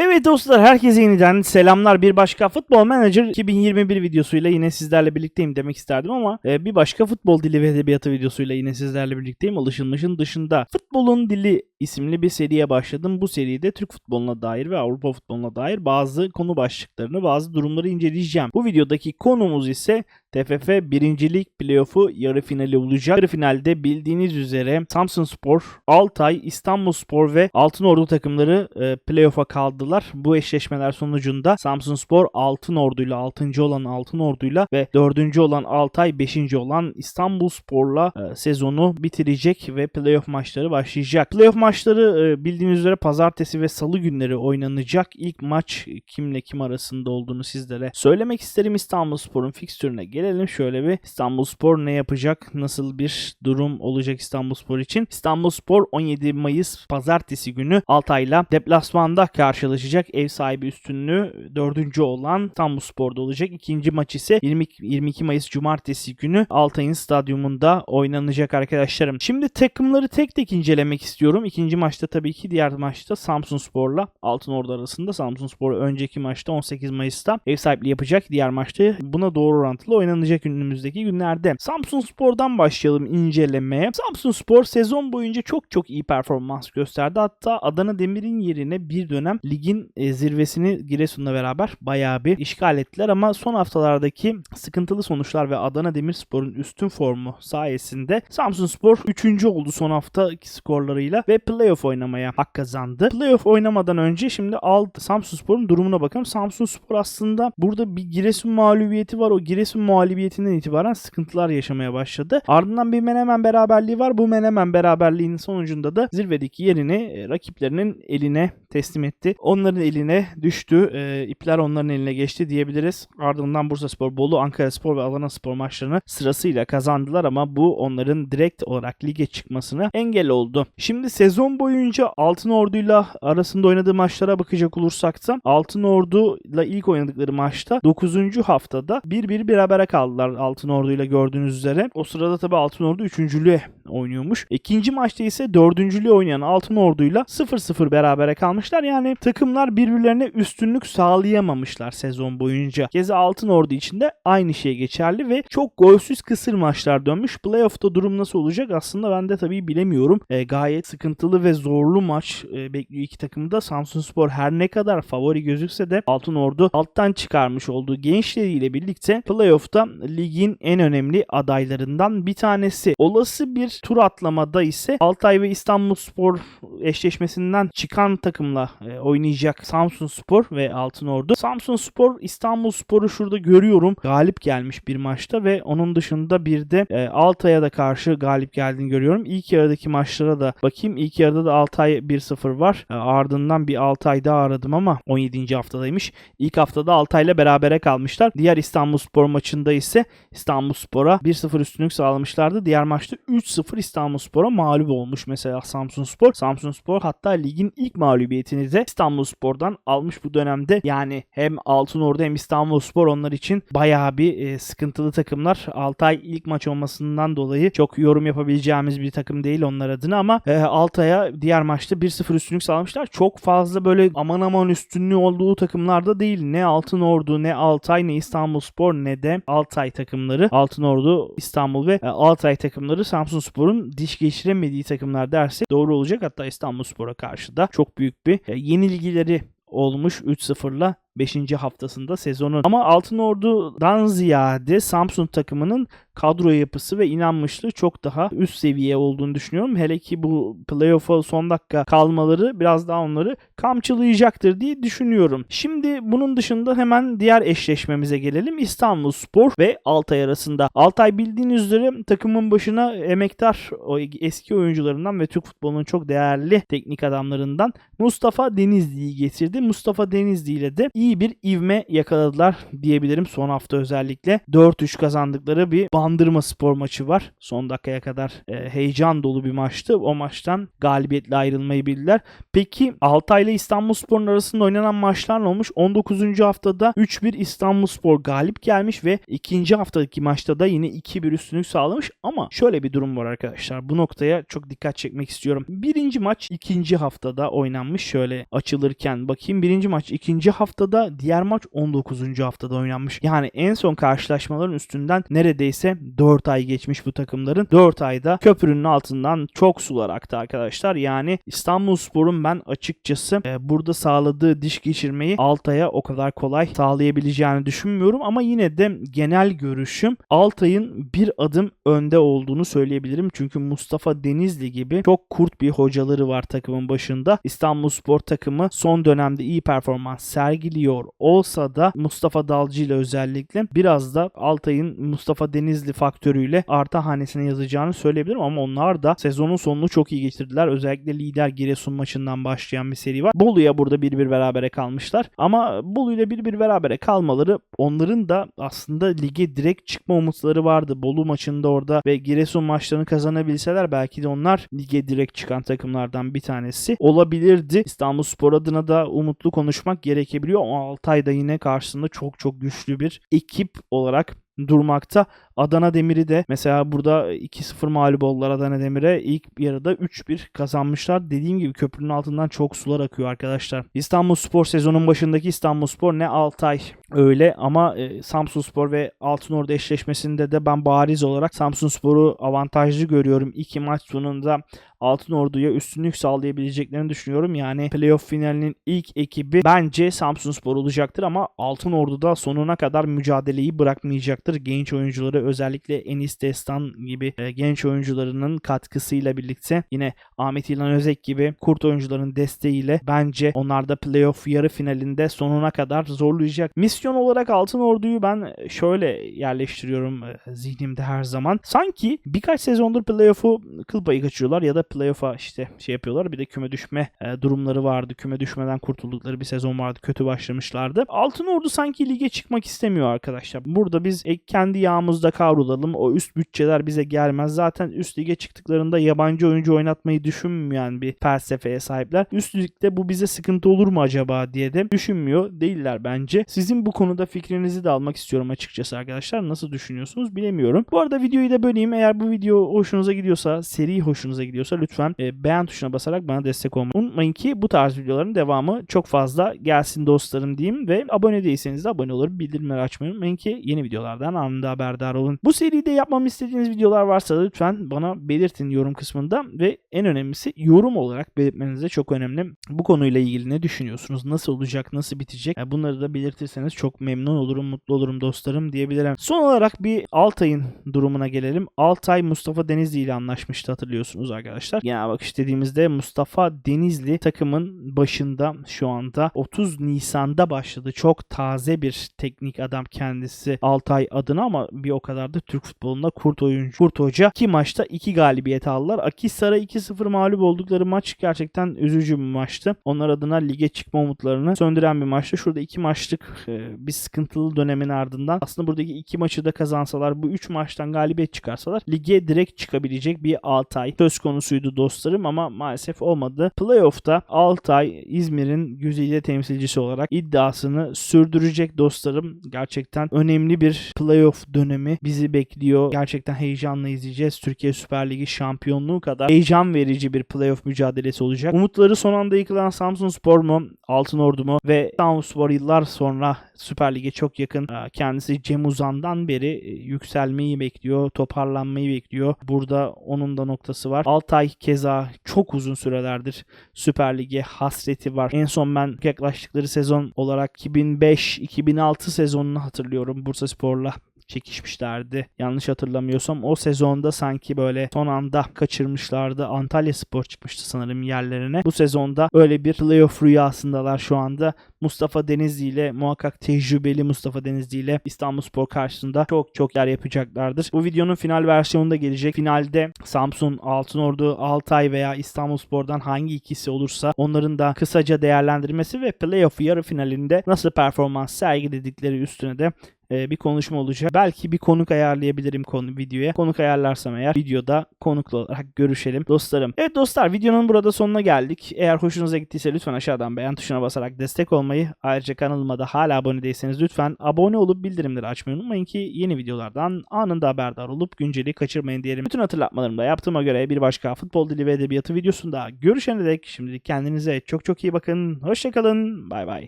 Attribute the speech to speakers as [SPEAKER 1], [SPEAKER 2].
[SPEAKER 1] Evet dostlar herkese yeniden selamlar. Bir başka Futbol Manager 2021 videosuyla yine sizlerle birlikteyim demek isterdim ama e, bir başka futbol dili ve edebiyatı videosuyla yine sizlerle birlikteyim. Alışılmışın dışında Futbolun Dili isimli bir seriye başladım. Bu seride Türk futboluna dair ve Avrupa futboluna dair bazı konu başlıklarını, bazı durumları inceleyeceğim. Bu videodaki konumuz ise TFF 1. Lig playoff'u yarı finali olacak. Yarı finalde bildiğiniz üzere Samsun Spor, Altay, İstanbul Spor ve Altınordu takımları e, playoff'a kaldılar. Bu eşleşmeler sonucunda Samsun Spor Altınordu'yla 6. olan Altınordu'yla ve 4. olan Altay 5. olan İstanbul Spor'la e, sezonu bitirecek ve playoff maçları başlayacak. Playoff maçları e, bildiğiniz üzere pazartesi ve salı günleri oynanacak. İlk maç kimle kim arasında olduğunu sizlere söylemek isterim. İstanbul Spor'un fikstürüne gelelim. Şöyle bir İstanbul Spor ne yapacak? Nasıl bir durum olacak İstanbul Spor için? İstanbul Spor 17 Mayıs pazartesi günü Altay'la deplasmanda karşılaşacak. Ev sahibi üstünlüğü 4. olan İstanbul Spor'da olacak. İkinci maç ise 20, 22 Mayıs Cumartesi günü Altay'ın stadyumunda oynanacak arkadaşlarım. Şimdi takımları tek tek incelemek istiyorum. İkinci maçta tabii ki diğer maçta Samsun Spor'la Altınordu arasında. Samsun Spor önceki maçta 18 Mayıs'ta ev sahipliği yapacak. Diğer maçta buna doğru orantılı oynanacak önümüzdeki günlerde. Samsun Spor'dan başlayalım incelemeye. Samsun Spor sezon boyunca çok çok iyi performans gösterdi. Hatta Adana Demir'in yerine bir dönem ligin e, zirvesini Giresun'la beraber bayağı bir işgal ettiler ama son haftalardaki sıkıntılı sonuçlar ve Adana Demirspor'un üstün formu sayesinde Samsun Spor 3. oldu son hafta skorlarıyla ve playoff oynamaya hak kazandı. Playoff oynamadan önce şimdi aldı Samsun Spor'un durumuna bakalım. Samsun Spor aslında burada bir Giresun mağlubiyeti var. O Giresun mağlubiyetinden itibaren sıkıntılar yaşamaya başladı. Ardından bir Menemen beraberliği var. Bu Menemen beraberliğinin sonucunda da zirvedeki yerini e, rakiplerinin eline teslim etti. Onların eline düştü. E, ipler onların eline geçti diyebiliriz. Ardından Bursa Spor, Bolu, Ankara Spor ve Adana Spor maçlarını sırasıyla kazandılar ama bu onların direkt olarak lige çıkmasına engel oldu. Şimdi sezon boyunca Altın Ordu'yla arasında oynadığı maçlara bakacak olursak da Altın Ordu'yla ilk oynadıkları maçta 9. haftada 1-1 berabere kaldılar Altın Ordu'yla gördüğünüz üzere. O sırada tabi Altın Ordu 3. oynuyormuş. İkinci maçta ise 4. oynayan Altın Ordu'yla 0-0 berabere kalmışlar. Yani takımlar birbirlerine üstünlük sağlayamamışlar sezon boyunca. Keza Altın Ordu için de aynı şey geçerli ve çok golsüz kısır maçlar dönmüş. Playoff'ta durum nasıl olacak aslında ben de tabii bilemiyorum. E, gayet sıkıntılı ve zorlu maç e, bekliyor iki takımda. Samsun Spor her ne kadar favori gözükse de Altın Ordu alttan çıkarmış olduğu gençleriyle birlikte playoff'ta ligin en önemli adaylarından bir tanesi. Olası bir tur atlamada ise Altay ve İstanbul Spor eşleşmesinden çıkan takımla e, oynayacak Samsun Spor ve Altın Ordu. Samsun Spor İstanbul Spor'u şurada görüyorum. Galip gelmiş bir maçta ve onun dışında bir de e, Altay'a da karşı galip geldiğini görüyorum. İlk yarıdaki maçlara da bakayım. İlk yarıda da Altay 1-0 var. E, ardından bir Altay daha aradım ama 17. haftadaymış. İlk haftada Altay'la berabere kalmışlar. Diğer İstanbul Spor maçında ise İstanbul Spor'a 1-0 üstünlük sağlamışlardı. Diğer maçta 3-0 İstanbul Spor'a mağlup olmuş mesela Samsun Spor. Samsun Spor hatta ligin ilk mağlubiyetini de İstanbul Spor'dan almış bu dönemde. Yani hem Altınordu hem İstanbul Spor onlar için bayağı bir e, sıkıntılı takımlar. Altay ilk maç olmasından dolayı çok yorum yapabileceğimiz bir takım değil onlar adına ama e, Altay'a diğer maçta 1-0 üstünlük sağlamışlar. Çok fazla böyle aman aman üstünlüğü olduğu takımlarda değil. Ne Altınordu ne Altay ne İstanbul Spor ne de Altay takımları. Altınordu, İstanbul ve e, Altay takımları Samsun Spor'un diş geçiremediği takımlar dersek doğru olacak. Hatta İstanbul Spor'a karşı da çok büyük bir e, yenilgileri olmuş 3-0'la 5. haftasında sezonun. Ama Altın Ordu'dan ziyade Samsun takımının kadro yapısı ve inanmışlığı çok daha üst seviye olduğunu düşünüyorum. Hele ki bu playoff'a son dakika kalmaları biraz daha onları kamçılayacaktır diye düşünüyorum. Şimdi bunun dışında hemen diğer eşleşmemize gelelim. İstanbul Spor ve Altay arasında. Altay bildiğiniz üzere takımın başına emektar eski oyuncularından ve Türk futbolunun çok değerli teknik adamlarından Mustafa Denizli'yi getirdi. Mustafa Denizli ile de iyi iyi bir ivme yakaladılar diyebilirim son hafta özellikle. 4-3 kazandıkları bir Bandırma Spor maçı var. Son dakikaya kadar e, heyecan dolu bir maçtı. O maçtan galibiyetle ayrılmayı bildiler. Peki Altay ile İstanbulspor'un arasında oynanan maçlar ne olmuş? 19. haftada 3-1 İstanbulspor galip gelmiş ve ikinci haftadaki maçta da yine 2-1 üstünlük sağlamış ama şöyle bir durum var arkadaşlar. Bu noktaya çok dikkat çekmek istiyorum. Birinci maç ikinci haftada oynanmış. Şöyle açılırken bakayım. Birinci maç ikinci haftada, diğer maç 19. haftada oynanmış. Yani en son karşılaşmaların üstünden neredeyse 4 ay geçmiş bu takımların. 4 ayda köprünün altından çok sular aktı arkadaşlar. Yani İstanbulspor'un ben açıkçası e, burada sağladığı diş geçirmeyi Altay'a o kadar kolay sağlayabileceğini düşünmüyorum ama yine de genel görüşüm Altay'ın bir adım önde olduğunu söyleyebilirim. Çünkü Mustafa Denizli gibi çok kurt bir hocaları var takımın başında. İstanbulspor takımı son dönemde iyi performans sergiliyor olsa da Mustafa Dalcı ile özellikle biraz da Altay'ın Mustafa Denizli faktörüyle arta hanesine yazacağını söyleyebilirim ama onlar da sezonun sonunu çok iyi geçirdiler. Özellikle lider Giresun maçından başlayan bir seri var. Bolu'ya burada 1-1 berabere kalmışlar. Ama Bolu ile 1-1 berabere kalmaları onların da aslında lige direkt çıkma umutları vardı. Bolu maçında orada ve Giresun maçlarını kazanabilseler belki de onlar lige direkt çıkan takımlardan bir tanesi olabilirdi. İstanbul Spor adına da umutlu konuşmak gerekebiliyor ama Altay da yine karşısında çok çok güçlü bir ekip olarak durmakta. Adana Demir'i de mesela burada 2-0 mağlup oldular Adana Demir'e. İlk yarıda 3-1 kazanmışlar. Dediğim gibi köprünün altından çok sular akıyor arkadaşlar. İstanbul Spor sezonun başındaki İstanbul Spor ne Altay öyle ama e, Samsun Spor ve Altınordu eşleşmesinde de ben bariz olarak Samsun Spor'u avantajlı görüyorum. İki maç sonunda Altın Ordu'ya üstünlük sağlayabileceklerini düşünüyorum. Yani playoff finalinin ilk ekibi bence Samsun Spor olacaktır ama Altın Ordu'da sonuna kadar mücadeleyi bırakmayacaktır. Genç oyuncuları özellikle Enis Destan gibi e, genç oyuncularının katkısıyla birlikte yine Ahmet İlhan Özek gibi kurt oyuncuların desteğiyle bence onlar da playoff yarı finalinde sonuna kadar zorlayacak. Misyon olarak Altın Ordu'yu ben şöyle yerleştiriyorum e, zihnimde her zaman. Sanki birkaç sezondur playoff'u kıl payı kaçırıyorlar ya da playoff'a işte şey yapıyorlar. Bir de küme düşme e, durumları vardı. Küme düşmeden kurtuldukları bir sezon vardı. Kötü başlamışlardı. Altın Ordu sanki lige çıkmak istemiyor arkadaşlar. Burada biz kendi yağımızda kavrulalım. O üst bütçeler bize gelmez. Zaten üst lige çıktıklarında yabancı oyuncu oynatmayı düşünmeyen bir felsefeye sahipler. Üst ligde bu bize sıkıntı olur mu acaba diye de düşünmüyor değiller bence. Sizin bu konuda fikrinizi de almak istiyorum açıkçası arkadaşlar. Nasıl düşünüyorsunuz bilemiyorum. Bu arada videoyu da böleyim. Eğer bu video hoşunuza gidiyorsa, seri hoşunuza gidiyorsa lütfen e, beğen tuşuna basarak bana destek olmayı unutmayın ki bu tarz videoların devamı çok fazla gelsin dostlarım diyeyim ve abone değilseniz de abone olup bildirimleri açmayı unutmayın ki yeni videolardan anında haberdar olun. Bu seride yapmamı istediğiniz videolar varsa lütfen bana belirtin yorum kısmında ve en önemlisi yorum olarak belirtmeniz de çok önemli. Bu konuyla ilgili ne düşünüyorsunuz? Nasıl olacak? Nasıl bitecek? E, bunları da belirtirseniz çok memnun olurum, mutlu olurum dostlarım diyebilirim. Son olarak bir Altay'ın durumuna gelelim. Altay Mustafa Denizli ile anlaşmıştı hatırlıyorsunuz arkadaşlar. Genel bakış dediğimizde Mustafa Denizli takımın başında şu anda 30 Nisan'da başladı. Çok taze bir teknik adam kendisi Altay adına ama bir o kadar da Türk futbolunda kurt oyuncu. Kurt Hoca iki maçta iki galibiyet aldılar. Akisar'a 2-0 mağlup oldukları maç gerçekten üzücü bir maçtı. Onlar adına lige çıkma umutlarını söndüren bir maçtı. Şurada iki maçlık e, bir sıkıntılı dönemin ardından aslında buradaki iki maçı da kazansalar bu üç maçtan galibiyet çıkarsalar lige direkt çıkabilecek bir Altay söz konusuydu dostlarım ama maalesef olmadı. Playoff'ta Altay İzmir'in güzide temsilcisi olarak iddiasını sürdürecek dostlarım. Gerçekten önemli bir playoff dönemi bizi bekliyor. Gerçekten heyecanla izleyeceğiz. Türkiye Süper Ligi şampiyonluğu kadar heyecan verici bir playoff mücadelesi olacak. Umutları son anda yıkılan Samsun Spor mu, Altın Ordu mu ve Samsun Spor yıllar sonra Süper Lig'e çok yakın. Ee, Kendisi Cem Uzan'dan beri e, yükselmeyi bekliyor, toparlanmayı bekliyor. Burada onun da noktası var. Altay keza çok uzun sürelerdir Süper Lig'e hasreti var. En son ben yaklaştıkları sezon olarak 2005-2006 sezonunu hatırlıyorum Bursa Spor'la çekişmişlerdi. Yanlış hatırlamıyorsam o sezonda sanki böyle son anda kaçırmışlardı. Antalya Spor çıkmıştı sanırım yerlerine. Bu sezonda öyle bir playoff rüyasındalar şu anda. Mustafa Denizli ile muhakkak tecrübeli Mustafa Denizli ile İstanbulspor karşısında çok çok yer yapacaklardır. Bu videonun final versiyonunda gelecek. Finalde Samsun, Altınordu, Altay veya İstanbulspor'dan hangi ikisi olursa onların da kısaca değerlendirmesi ve playoff yarı finalinde nasıl performans sergiledikleri üstüne de bir konuşma olacak. Belki bir konuk ayarlayabilirim konu videoya. Konuk ayarlarsam eğer videoda konuklu olarak görüşelim dostlarım. Evet dostlar videonun burada sonuna geldik. Eğer hoşunuza gittiyse lütfen aşağıdan beğen tuşuna basarak destek olmayı ayrıca kanalıma da hala abone değilseniz lütfen abone olup bildirimleri açmayı unutmayın ki yeni videolardan anında haberdar olup günceli kaçırmayın diyelim. Bütün hatırlatmalarımı da yaptığıma göre bir başka futbol dili ve edebiyatı videosunda görüşene dek şimdilik kendinize çok çok iyi bakın. Hoşçakalın. Bay bay.